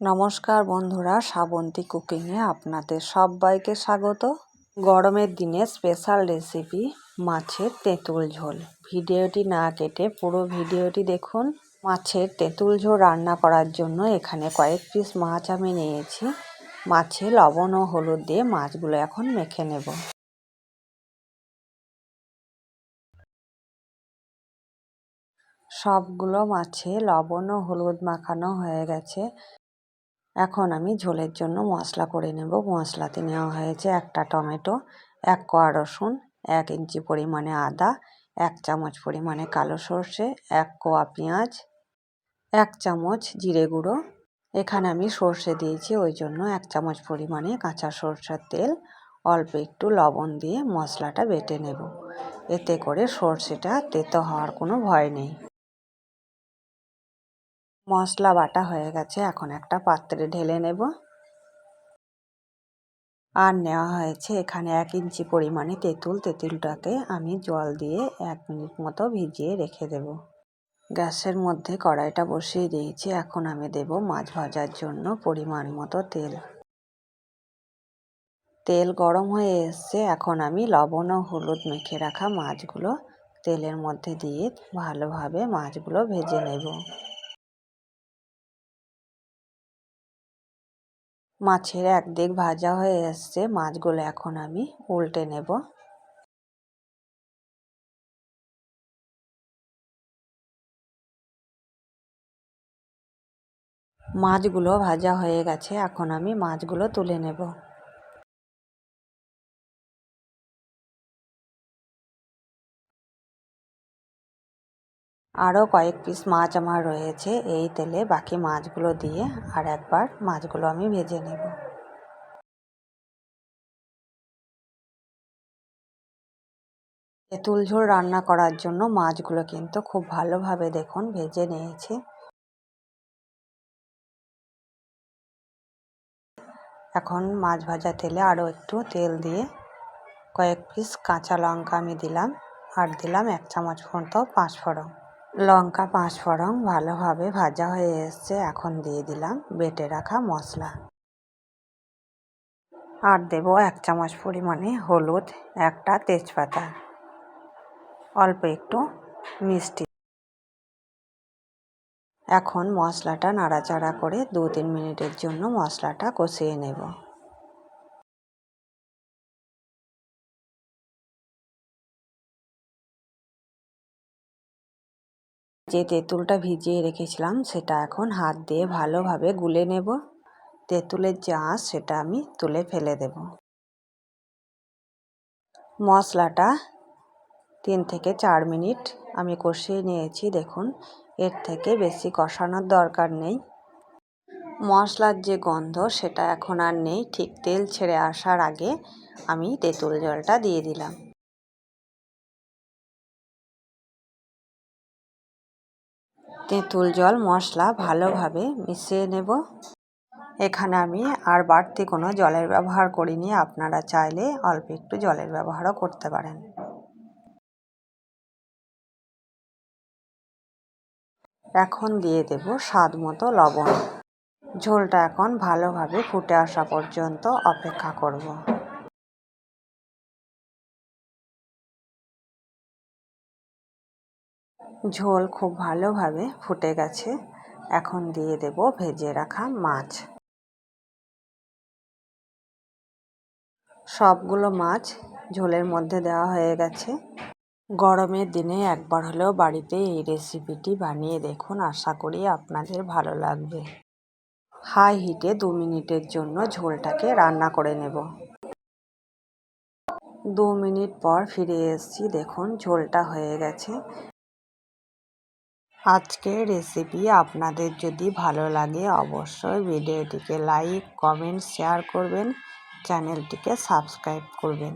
নমস্কার বন্ধুরা, শ্রাবন্তী কুকিংয়ে আপনাদের সবাইকে স্বাগত। গরমের দিনে স্পেশাল রেসিপি মাছের তেঁতুল ঝোল। ভিডিওটি না কেটে পুরো ভিডিওটি দেখুন। মাছের তেঁতুল ঝোল রান্না করার জন্য এখানে কয়েক পিস মাছ আমি নিয়েছি। মাছে লবণ ও হলুদ দিয়ে মাছগুলো এখন মেখে নেব। সবগুলো মাছে লবণ ও হলুদ মাখানো হয়ে গেছে। এখন আমি ঝোলের জন্য মশলা করে নেব। মশলাতে নেওয়া হয়েছে একটা টমেটো, এক কোয়া রসুন, এক ইঞ্চি পরিমাণে আদা, এক চামচ পরিমাণে কালো সর্ষে, এক কোয়া পেঁয়াজ, এক চামচ জিরে গুঁড়ো। এখানে আমি সর্ষে দিয়েছি, ওই জন্য এক চামচ পরিমাণে কাঁচা সর্ষের তেল। অল্প একটু লবণ দিয়ে মশলাটা বেটে নেব। এতে করে সর্ষেটা তেতো হওয়ার কোনো ভয় নেই। মশলা বাটা হয়ে গেছে, এখন একটা পাত্রে ঢেলে নেব। আর নেওয়া হয়েছে এখানে এক ইঞ্চি পরিমাণে তেঁতুল। তেঁতুলটাকে আমি জল দিয়ে এক মিনিট মতো ভিজিয়ে রেখে দেব। গ্যাসের মধ্যে কড়াইটা বসিয়ে দিয়েছি। এখন আমি দেব মাছ ভাজার জন্য পরিমাণ মতো তেল। তেল গরম হয়ে এসছে। এখন আমি লবণ ও হলুদ মেখে রাখা মাছগুলো তেলের মধ্যে দিয়ে ভালোভাবে মাছগুলো ভেজে নেব। মাছের একদিক ভাজা হয়ে এসছে, মাছগুলো এখন আমি উল্টে নেব। মাছগুলো ভাজা হয়ে গেছে, এখন আমি মাছগুলো তুলে নেব। আরও কয়েক পিস মাছ আমার রয়েছে, এই তেলে বাকি মাছগুলো দিয়ে আর একবার মাছগুলো আমি ভেজে নেব। তেঁতুল ঝোল রান্না করার জন্য মাছগুলো কিন্তু খুব ভালোভাবে দেখুন ভেজে নিয়েছি। এখন মাছ ভাজা তেলে আরও একটু তেল দিয়ে কয়েক পিস কাঁচা লঙ্কা আমি দিলাম, আর দিলাম এক চামচ মতো পাঁচফোড়ন। লঙ্কা পাঁচফোড়ন ভালোভাবে ভাজা হয়ে এসছে, এখন দিয়ে দিলাম বেটে রাখা মশলা। আর দেব এক চামচ পরিমাণে হলুদ, একটা তেজপাতা। অল্প একটু মিষ্টি। এখন মশলাটা নাড়াচাড়া করে দু তিন মিনিটের জন্য মশলাটা কষিয়ে নেব। যে তেঁতুলটা ভিজিয়ে রেখেছিলাম, সেটা এখন হাত দিয়ে ভালোভাবে গুলে নেব। তেঁতুলের যে আঁশ, সেটা আমি তুলে ফেলে দেব। মশলাটা তিন থেকে চার মিনিট আমি কষিয়ে নিয়েছি, দেখুন। এর থেকে বেশি কষানোর দরকার নেই। মশলার যে গন্ধ, সেটা এখন আর নেই। ঠিক তেল ছেড়ে আসার আগে আমি তেঁতুল জলটা দিয়ে দিলাম। তেঁতুল জল, মশলা ভালোভাবে মিশিয়ে নেব। এখানে আমি আর বাড়তি কোনো জলের ব্যবহার করিনি। আপনারা চাইলে অল্প একটু জলের ব্যবহারও করতে পারেন। এখন দিয়ে দেব স্বাদ মতো লবণ। ঝোলটা এখন ভালোভাবে ফুটে আসা পর্যন্ত অপেক্ষা করব। ঝোল খুব ভালোভাবে ফুটে গেছে। এখন দিয়ে দেব ভেজে রাখা মাছ। সবগুলো মাছ ঝোলের মধ্যে দেওয়া হয়ে গেছে। গরমের দিনে একবার হলেও বাড়িতে এই রেসিপিটি বানিয়ে দেখুন, আশা করি আপনাদের ভালো লাগবে। হাই হিটে দু মিনিটের জন্য ঝোলটাকে রান্না করে নেব। দু মিনিট পর ফিরে এসেছি, দেখুন ঝোলটা হয়ে গেছে। আজকের রেসিপি আপনাদের যদি ভালো লাগে অবশ্যই ভিডিওটিকে লাইক কমেন্ট শেয়ার করবেন চ্যানেলটিকে সাবস্ক্রাইব করবেন।